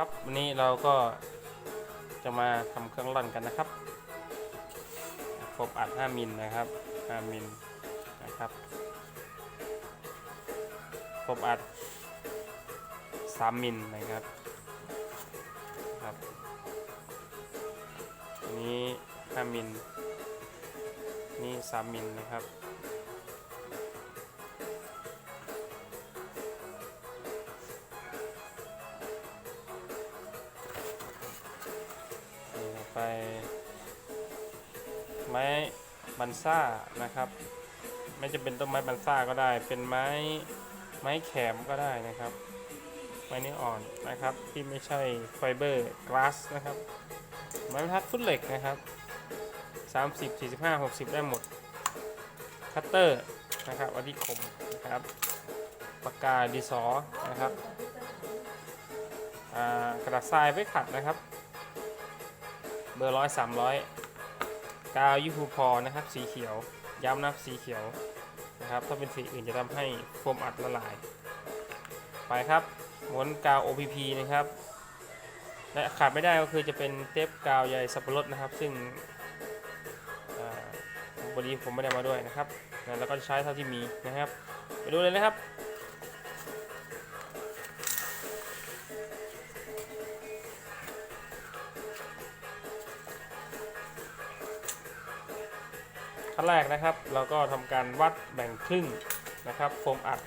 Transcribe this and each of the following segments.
ครับวันนี้เราก็จะมาทำเครื่องร่อนกันนะครับโฟมอัด 5มิลนะครับ 5มิลนะครับโฟมอัด 3มิลนะครับครับอันนี้ 5มิลนี่ 3มิลนะครับ ซ่านะครับ ไม่จะเป็นต้นไม้บันซ่าก็ได้ เป็นไม้ไม้แขมก็ได้นะครับ ไม้นี้อ่อนนะครับ ที่ไม่ใช่ไฟเบอร์กลาสนะครับ ไม้บรรทัดฟุตเหล็กนะครับ 30 45 60 ได้หมด คัตเตอร์นะครับอันที่คมนะครับ ปากกาดินสอนะครับกระดาษทรายไว้ขัดนะครับ เบอร์ร้อยสามร้อย กาวยูฮูพอนะครับ สีเขียว ย้ำนะครับสีเขียวนะครับ ถ้าเป็นสีอื่นจะทำให้โฟมอัดละลาย ไปครับม้วนกาว OPP นะครับ และขาดไม่ได้ก็คือจะเป็นเทปกาวใยสับปะรดนะครับ ซึ่งอ่าวันนี้ผมไม่ได้มาด้วยนะครับ แล้วก็ใช้เท่าที่มีนะครับ ไปดูเลยนะครับ ขั้นแรกนะครับ เราก็ทำการวัดแบ่งครึ่งนะครับโฟมอัด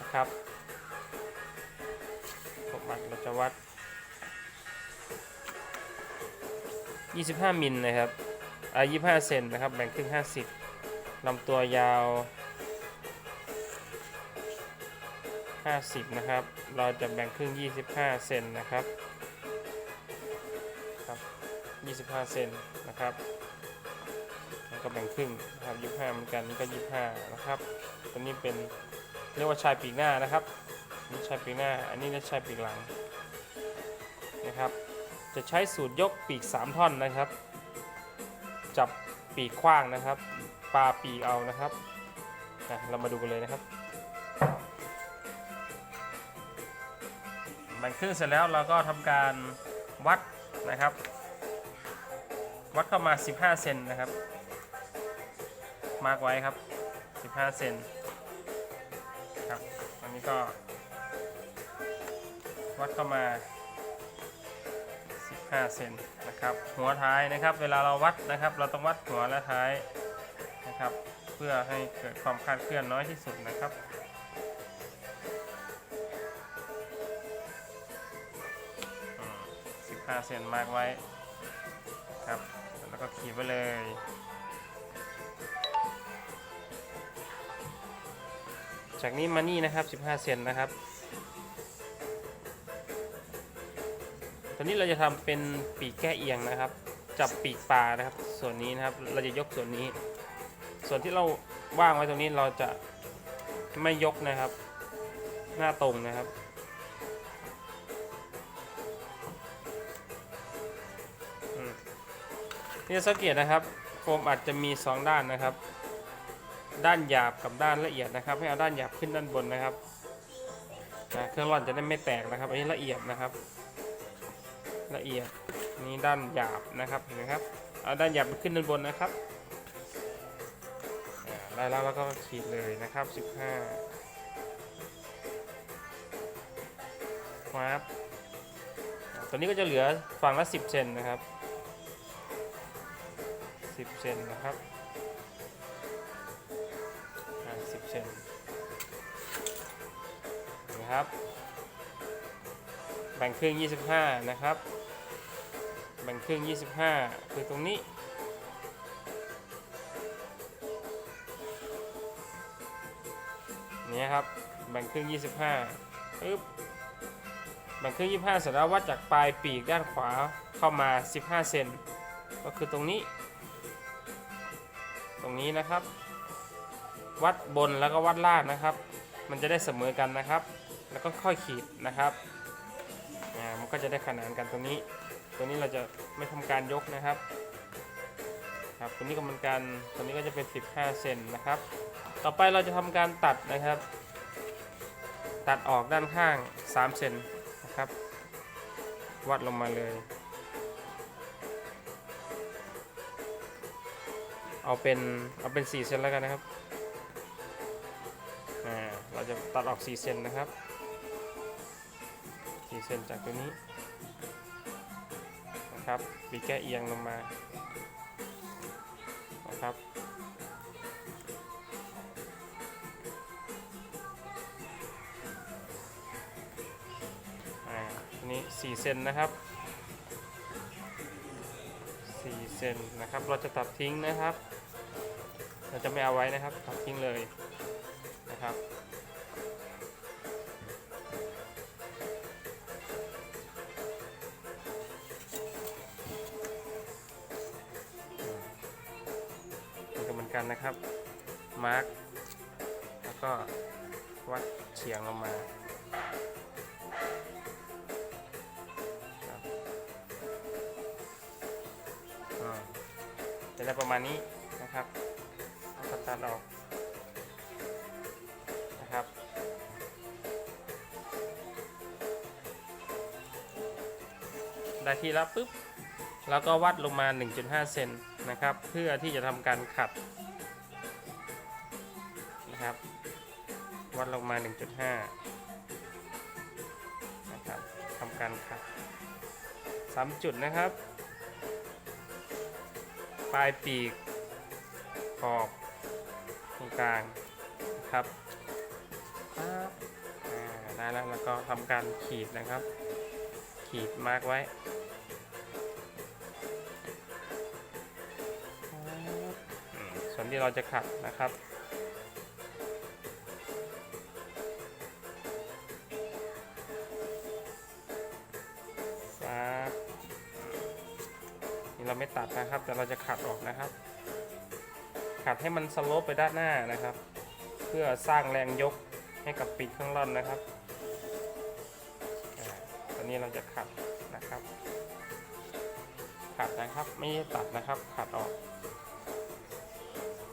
นะครับโฟมอัดเราจะวัด 25มิลนะครับอ่า25เซนนะครับ แบ่งครึ่ง 50ลำตัวยาว 50 นะครับ เราจะแบ่งครึ่ง 25 เซนนะครับครับ 25 เซนนะครับ แล้วก็แบ่งครึ่งนะครับยี่ห้าเหมือนกันนี่ก็ยี่ห้านะครับตัวนี้เป็นเรียกว่าชายปีกหน้านะครับนี่ชายปีกหน้า อันนี้เรียกชายปีกหลังนะครับ จะใช้สูตรยกปีก 3 ท่อนนะครับ จับปีกขว้างนะครับปลาปีกเอานะครับนะเรามาดูกันเลยนะครับแบ่งครึ่งเสร็จแล้วเราก็ทำการวัดนะครับ วัดเข้ามา 15 เซนนะครับ มาร์กไว้ครับ 15 เซนครับอันนี้ก็ วัดเข้ามา 15 เซนนะครับ หัวท้ายนะครับ เวลาเราวัดนะครับ เราต้องวัดหัวและท้ายนะครับ เพื่อให้เกิดความคลาดเคลื่อนน้อยที่สุดนะครับ15เซนมาร์กไว้ครับ แล้วก็ขีดไว้เลย จากนี้มานี่นะครับ 15 เซนนะครับ ตอนนี้เราจะทำเป็นปีกแก้เอียงนะครับ จับปีกปลานะครับ ส่วนนี้นะครับ เราจะยกส่วนนี้ ส่วนที่เราว่างไว้ตรงนี้เราจะไม่ยกนะครับ หน้าตรงนะครับอืมนี่สังเกตนะครับ โฟมอาจจะมี 2 ด้านนะครับ ด้านหยาบกับด้านละเอียดนะครับ ให้เอาด้านหยาบขึ้นด้านบนนะครับนะเครื่องร่อนจะได้ไม่แตกนะครับ อันนี้ละเอียดนะครับ ละเอียดนี่ด้านหยาบนะครับเห็นไหมครับเอาด้านหยาบขึ้นด้านบนนะครับได้แล้วแล้วก็ขีดเลยนะครับ 15ครับตัวนี้ก็จะเหลือฝั่งละ 10 เซนนะครับ 10 เซนนะครับ เซนนะครับ แบ่งครึ่ง 25 นะครับ แบ่งครึ่ง 25 คือตรงนี้นี่ครับแบ่งครึ่ง 25ปึ๊บแบ่งครึ่ง 25 เสร็จแล้ววัดจากปลายปีกด้านขวาเข้ามา 15 เซนก็คือตรงนี้ ตรงนี้นะครับ วัดบนแล้วก็วัดล่างนะครับ มันจะได้เสมอกันนะครับ แล้วก็ค่อยขีดนะครับอ่มันก็จะได้ขนานกันตรงนี้ ตัวนี้เราจะไม่ทำการยกนะครับครับตัวนี้ก็เหมือนกันตัวนี้ก็จะเป็น 15 เซนนะครับ ต่อไปเราจะทำการตัดนะครับ ตัดออกด้านข้าง 3 เซนนะครับ วัดลงมาเลย เอาเป็นเอาเป็น 4 เซนแล้วกันนะครับ จะตัดออก 4 เซนนะครับ 4 เซนจากตัวนี้นะครับปีแก้เอียงลงมานะครับอ่าอันนี้ 4 เซนนะครับ 4 เซนนะครับ เราจะตัดทิ้งนะครับ เราจะไม่เอาไว้นะครับ ตัดทิ้งเลยนะครับ มาร์กแล้วก็วัดเฉียงลงมาอ่าจะได้ประมาณนี้นะครับแล้วก็ตัดออกนะครับ ได้ที่แล้วปุ๊บ แล้วก็วัดลงมา 1.5 เซนนะครับ เพื่อที่จะทำการขัด วัดลงมา 1.5 นะครับทำการขัด3จุดนะครับ ปลายปีก ขอบตรงกลางครับได้แล้วแล้วก็ทำการขีดนะครับ ขีดมาร์กไว้ส่วนที่เราจะขัดนะครับ เราไม่ตัดนะครับ แต่เราจะขัดออกนะครับ ขัดให้มันสโลปไปด้านหน้านะครับ เพื่อสร้างแรงยกให้กับปีกข้างล่างนะครับอตอนนี้เราจะขัดนะครับ ขัดนะครับไม่ตัดนะครับ ขัดออก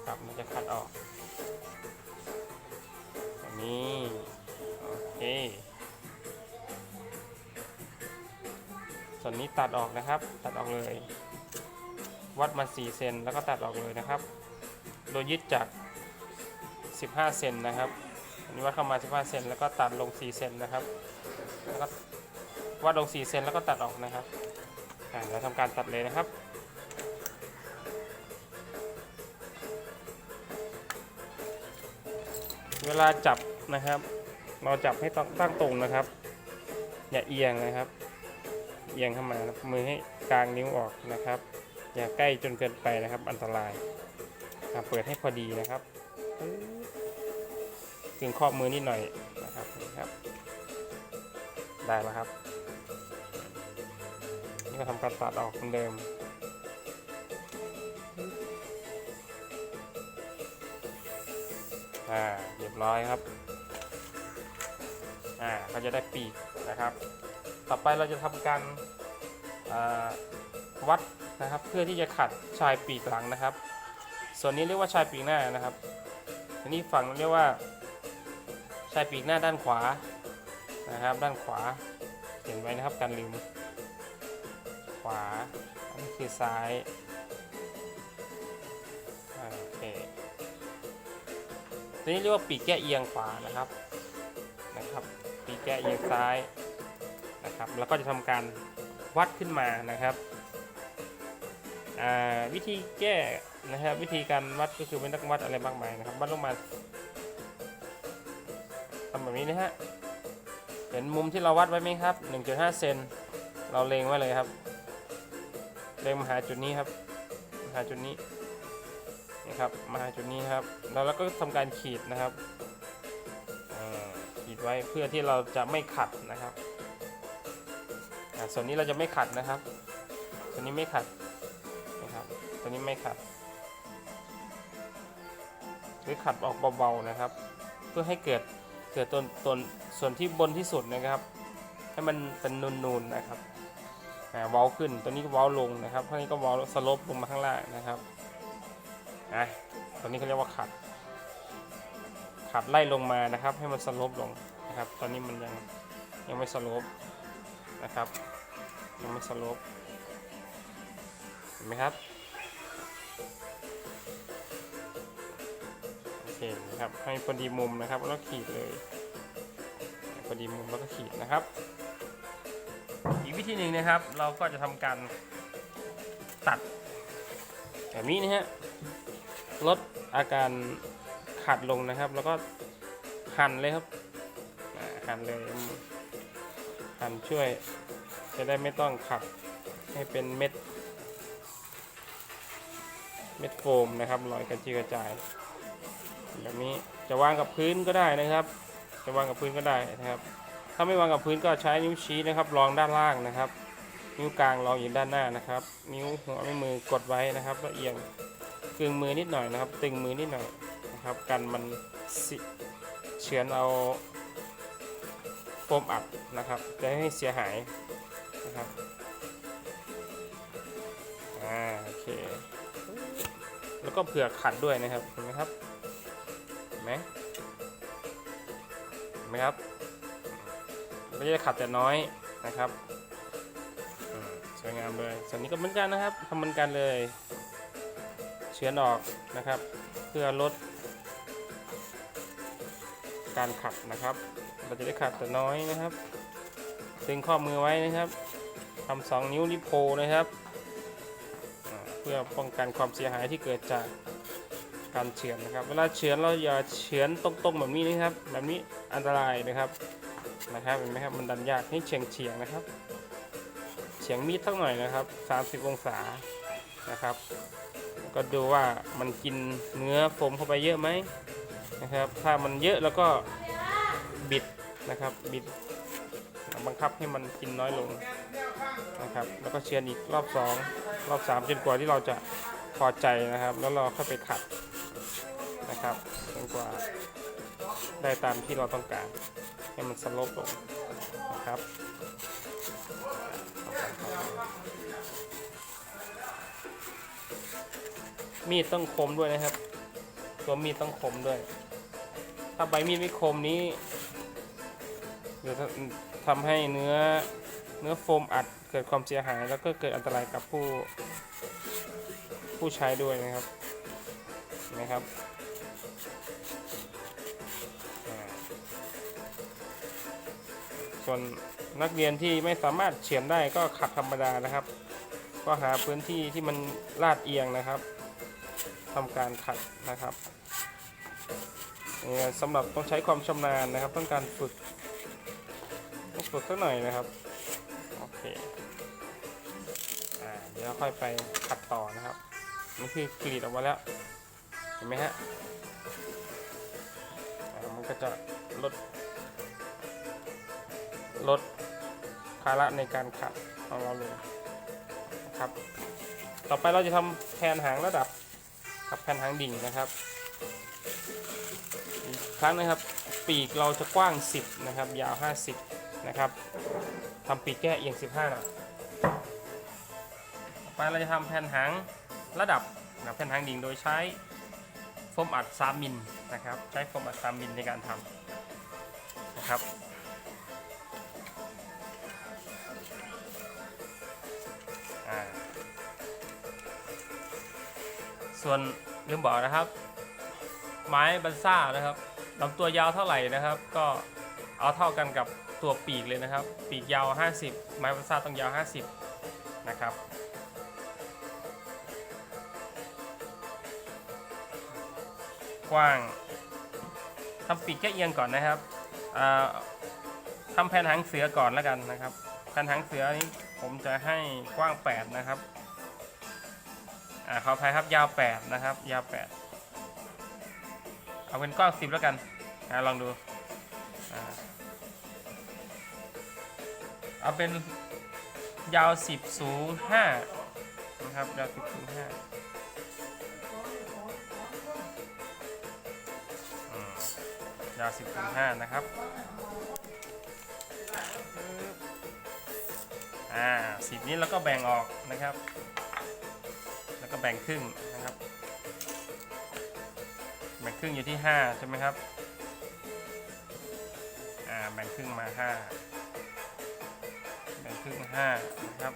ครับมันจะคัดออกแบบนี้โอเคส่วนนี้ตัดออกนะครับ ตัดออกเลย วัดมา4เซนแล้วก็ตัดออกเลยนะครับ โดยยึดจาก 15 เซนนะครับอันนี้วัดเข้ามา 15 เซนแล้วก็ตัดลง 4 เซนนะครับแล้วก็วัดลง 4 เซนแล้วก็ตัดออกนะครับเราทำการตัดเลยนะครับเวลาจับนะครับ เราจับให้ต้องตั้งตรงนะครับ อย่าเอียงนะครับ เอียงเข้ามามือให้กลางนิ้วออกนะครับ อย่าใกล้จนเกินไปนะครับ อันตรายเปิดให้พอดีนะครับถึงข้อมือนิดหน่อยนะครับนี่ครับ ได้แล้วครับ นี่ก็ทำการตัดออกเหมือนเดิมอ่าเรียบร้อยครับอ่าเขาจะได้ปีกนะครับ ต่อไปเราจะทำการวัด นะครับ เพื่อที่จะขัดชายปีกหลังนะครับ ส่วนนี้เรียกว่าชายปีกหน้านะครับอันนี้ฝั่งเรียกว่า ชายปีกหน้าด้านขวานะครับ ด้านขวาเขียนไว้นะครับการลืมขวาอันนี้คือซ้ายโอเคตัวนี้เรียกว่าปีกแก้เอียงขวานะครับนะครับปีกแก้เอียงซ้ายนะครับ แล้วก็จะทำการวัดขึ้นมานะครับ วิธีแก้นะครับวิธีการวัดก็คือไม่ต้องวัดอะไรมากมายนะครับวัดลงมาทำแบบนี้นะฮะเห็นมุมที่เราวัดไว้ไหมครับ 1.5 เซนเราเล็งไว้เลยครับเล็งมาหาจุดนี้ครับมาหาจุดนี้นี่ครับมาจุดนี้ครับแล้วเราก็ทำการขีดนะครับขีดไว้เพื่อที่เราจะไม่ขัดนะครับส่วนนี้เราจะไม่ขัดนะครับ ส่วนนี้ไม่ขัด นะครัวนี้ไม่ขัด หรือขัดออกเบาๆนะครับ เพื่อให้เกิดเกิดตนตนส่วนที่บนที่สุดนะครับ ให้มันเป็นนูนๆนะครับเว้าขึ้นตัวนี้ก็เว้าลงนะครับตัวนี้ก็เว้าสลบลงมาข้างล่างนะครับนะตอนนี้เขาเรียกว่าขัด ขัดไล่ลงมานะครับ ให้มันสลปลงนะครับ ตอนนี้มันยังยังไม่สลปนะครับยังไม่สลปเห็นไหมครับ คนะครับ ให้พอดีมุมนะครับแล้วขีดเลยพอดีมุมแล้วก็ขีดนะครับ อีกวิธีหนึ่งนะครับ เราก็จะทำการตัดแบบนี้นะฮะลดอาการขาดลงนะครับ แล้วก็หั่นเลยครับหั่นเลยหั่นช่วย จะได้ไม่ต้องขัดให้เป็นเม็ดเม็ดโฟมนะครับลอยกระจายกระจาย แบบนี้จะวางกับพื้นก็ได้นะครับ จะวางกับพื้นก็ได้นะครับ ถ้าไม่วางกับพื้นก็ใช้นิ้วชี้นะครับรองด้านล่างนะครับ นิ้วกลางรองอยู่ด้านหน้านะครับ นิ้วหัวแม่มือกดไว้นะครับแล้วเอียงกึงมือนิดหน่อยนะครับ ตึงมือนิดหน่อยนะครับกันมันเฉือนเอาโฟมอัดนะครับจะให้เสียหายนะครับอ่าโอเคแล้วก็เผื่อขัดด้วยนะครับเห็นไหมครับ ไหมเห็นไหมครับ ไม่ได้ขัดแต่น้อยนะครับสวยงามเลยส่วนนี้ก็เหมือนกันนะครับทำเหมือนกันเลย เฉือนออกนะครับ เพื่อลด การขัดนะครับ เราจะได้ขัดแต่น้อยนะครับดึงข้อมือไว้นะครับทำสองนิ้วนิโพนะครับ เพื่อป้องกันความเสียหายที่เกิดจาก การเฉือนนะครับ เวลาเฉือนเราอย่าเฉือนตรงๆแบบนี้นะครับ แบบนี้อันตรายนะครับนะครับเห็นไหมครับมันดันยากให้เฉียงเฉียงนะครับเฉียงมีดสักหน่อยนะครับ 30 องศานะครับ ก็ดูว่ามันกินเนื้อโฟมเข้าไปเยอะไหมนะครับ ถ้ามันเยอะแล้วก็บิดนะครับบิดบังคับให้มันกินน้อยลงนะครับ แล้วก็เชียร์อีกรอบ 2 รอบ 3 จนกว่าที่เราจะพอใจนะครับ แล้วเราค่อยไปขัด นะครับจนกว่าได้ตามที่เราต้องการ ให้มันสลบลงนะครับมีดต้องคมด้วยนะครับ ตัวมีดต้องคมด้วย ถ้าใบมีดไม่คมนี้เดี๋ยวทำให้เนื้อเนื้อโฟมอัดเกิดความเสียหาย แล้วก็เกิดอันตรายกับผู้ผู้ใช้ด้วยนะครับนะครับ ส่วนนักเรียนที่ไม่สามารถเฉียนได้ก็ขัดธรรมดานะครับ ก็หาพื้นที่ที่มันลาดเอียงนะครับทำการขัดนะครับสำหรับต้องใช้ความชำนาญนะครับ ต้องการฝึกต้องฝึกสักหน่อยนะครับโอเคอเดี๋ยวเราค่อยไปขัดต่อนะครับนี่คือกรีดออกมาแล้วเห็นไหมฮะมันก็จะลด ลดภาระในการขัดของเราลงนะครับ ต่อไปเราจะทำแผ่นหางระดับกับแผ่นหางดิ่งนะครับอีกครั้งนะครับ ปีกเราจะกว้าง 10 นะครับ ยาว 50 นะครับทำปีกแก้เอียง 15หน่อยต่อไปเราจะทำแผ่นหางระดับนะแผ่นหางดิ่งโดยใช้โฟมอัด3มิลนะครับ ใช้โฟมอัด3มิลในการทำนะครับ ส่วนลืมบอกนะครับ ไม้บันซ่านะครับลำตัวยาวเท่าไหร่นะครับ ก็เอาเท่ากันกับตัวปีกเลยนะครับ ปีกยาว 50 ไม้บันซ่าต้องยาว 50 นะครับกว้างทำปีกแค่เอียงก่อนนะครับทำแผ่นหางเสือก่อนแล้วกันนะครับแผ่นหางเสือนี้ผมจะให้กว้าง 8 นะครับ อ่าขออภัยครับยาว8นะครับ ยาว8เอาเป็นกว้าง10แล้วกันอ่าลองดูอ่าเอาเป็นยาว10สูง5นะครับยาว10สูง5อืมยาว10สูง5นะครับอ่าสิบนี้เราก็แบ่งออกนะครับ ก็แบ่งครึ่งนะครับ แบ่งครึ่งอยู่ที่ 5 ใช่ไหมครับ อ่า แบ่งครึ่งมา 5 แบ่งครึ่งห้านะครับ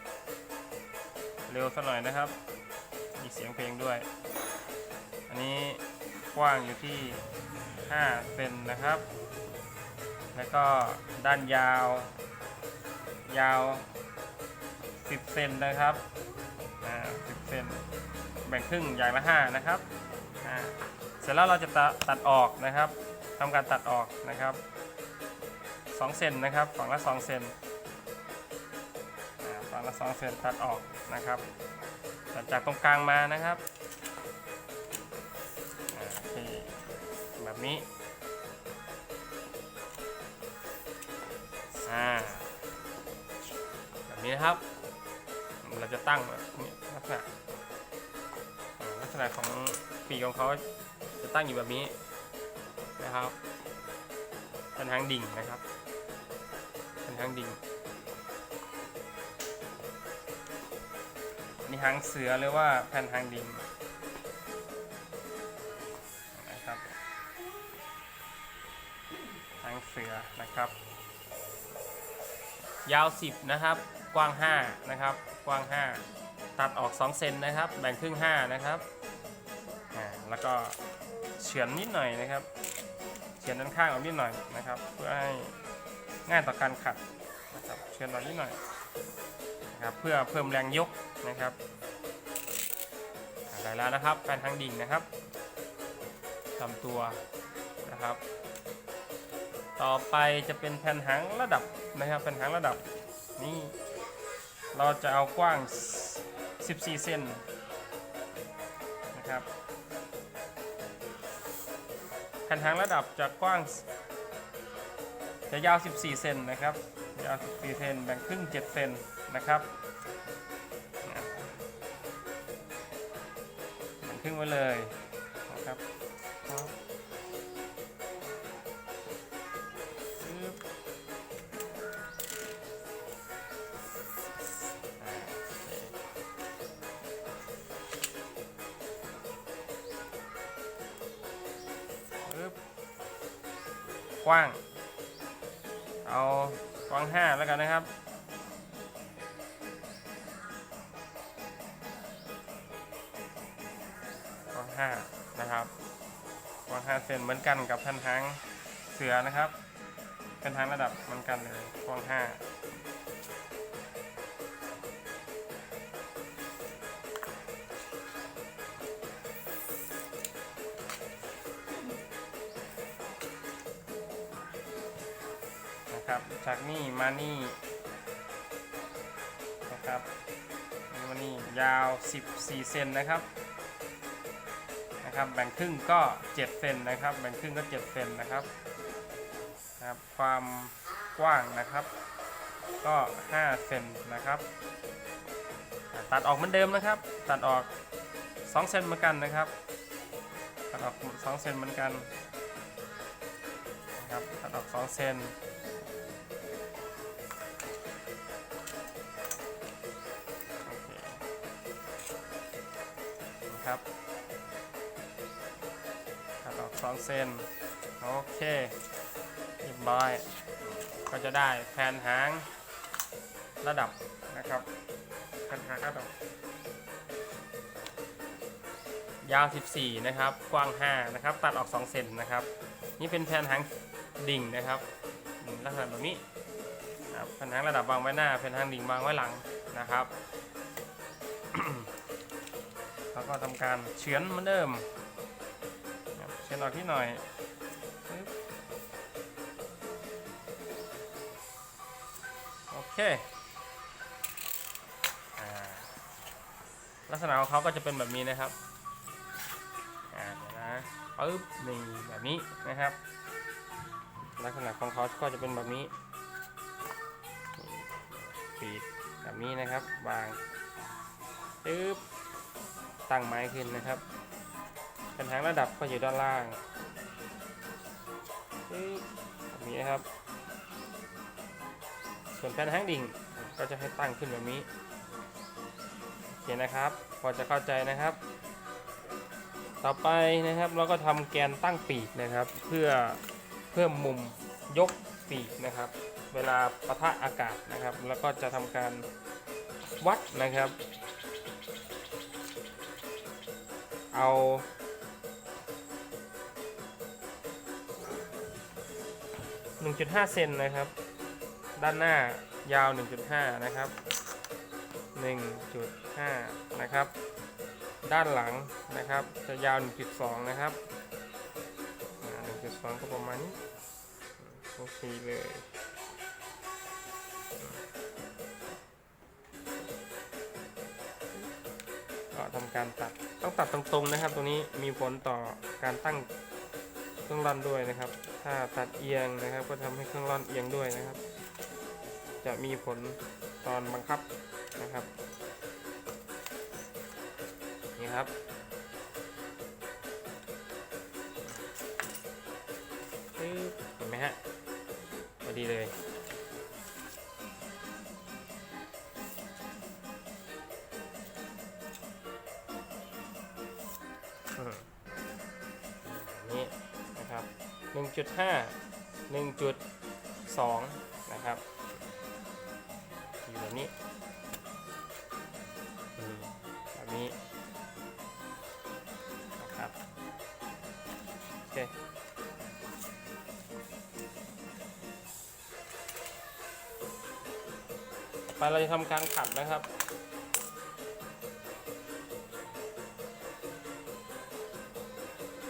เร็วสักหน่อยนะครับ มีเสียงเพลงด้วย อันนี้กว้างอยู่ที่ 5 เซนนะครับ แล้วก็ด้านยาว ยาว 10 เซนนะครับ แบ่งครึ่งอย่างละ5นะครับเสร็จแล้วเราจะตัดตัดออกนะครับทำการตัดออกนะครับ2เซนนะครับฝั่งละ2เซนฝั่งละ2เซนตัดออกนะครับตัดจากตรงกลางมานะครับแบบนี้แบบนี้นะครับ เราจะตั้งแบบนี้ลักษณะ ษณะของปีกของเขาจะตั้งอยู่แบบนี้นะครับเป็นทางดิ่งนะครับเป็นทางดิ่งนี่หางเสือหรือว่าแผ่นทางดิ่งนะครับหางเสือนะครับ ยาว 10 นะครับ กว้าง 5 นะครับ กว้าง 5 ตัดออก 2 เซนนะครับ แบ่งครึ่ง 5 นะครับ แล้วก็เฉือนนิดหน่อยนะครับ เฉือนด้านข้างออกนิดหน่อยนะครับ เพื่อให้ง่ายต่อการขัดนะครับเฉือนออกนิดหน่อยนะครับเพื่อเพิ่มแรงยกนะครับอะไรแล้วนะครับแผ่นทางดิ่งนะครับลำตัวนะครับ ต่อไปจะเป็นแผ่นหางระดับนะครับแผ่นหางระดับนี่เราจะเอากว้าง 14 เซนนะครับ แผ่นหางระดับจะกว้าง จะยาว 14 เซนนะครับ ยาว 14 เซนแบ่งครึ่ง 7 เซนนะครับแบ่งครึ่งไว้เลยนะครับ กว้าง เอากว้าง5แล้วกันนะครับ กว้าง5นะครับ กว้าง5เซนเหมือนกันกับแผ่นทางเสือนะครับแผ่นทางระดับเหมือนกันเลย กว้าง5น จากนี่มานี่นะครับนี่มานี่ยาว 14 เซนนะครับนะครับแบ่งครึ่งก็ 7 เซนนะครับ แบ่งครึ่งก็ 7 เซนนะครับนะครับความกว้างนะครับ ก็ 5 เซนนะครับตัดออกเหมือนเดิมนะครับ ตัดออก 2 เซนเหมือนกันนะครับ ตัดออก 2 เซนเหมือนกันนะครับตัดออก 2 เซน นะครับตัดออกสองเซนโอเคเรียบร้อย ก็จะได้แผ่นหางระดับนะครับแผ่นหางระดับ ยาว 14 นะครับ กว้าง 5 นะครับ ตัดออก 2 เซนนะครับ นี่เป็นแผ่นหางดิ่งนะครับลักษณะแบบนี้แผ่นหางระดับวางไว้หน้าแผ่นหางดิ่งวางไว้หลังนะครับ แล้วก็ทำการเฉือนเหมือนเดิมเฉือนออกที่หน่อยโอเคลักษณะของเขาก็จะเป็นแบบนี้นะครับอ่าเดี๋ยวนะปึ๊บนี่แบบนี้นะครับ ลักษณะของเขาก็จะเป็นแบบนี้ปีกแบบนี้นะครับวางปึ๊บ ตั้งไม้ขึ้นนะครับเป็นทางระดับก็อยู่ด้านล่างแบบนี้ครับ ส่วนแผ่นหางดิ่งก็จะให้ตั้งขึ้นแบบนี้โอเคนะครับ พอจะเข้าใจนะครับ ต่อไปนะครับเราก็ทำแกนตั้งปีกนะครับ เพื่อเพิ่มมุมยกปีกนะครับ เวลาปะทะอากาศนะครับ แล้วก็จะทำการวัดนะครับ เอา 1.5 เซนนะครับ ด้านหน้ายาว 1.5 นะครับ 1.5 นะครับ ด้านหลังนะครับ จะยาว 1.2 นะครับอ่า1.2 ก็ประมาณนี้โอเคเลย ทำการตัด ต้องตัดตรงๆนะครับ ตรงนี้มีผลต่อการตั้งเครื่องร่อนด้วยนะครับ ถ้าตัดเอียงนะครับ ก็ทำให้เครื่องร่อนเอียงด้วยนะครับ จะมีผลตอนบังคับนะครับ นี่ครับปึ๊บเห็นไหมฮะพอดีเลย 1.5 1.2 นะครับ อยู่แบบนี้แบบนี้นะครับโอเคไปเราจะทำการขัดนะครับ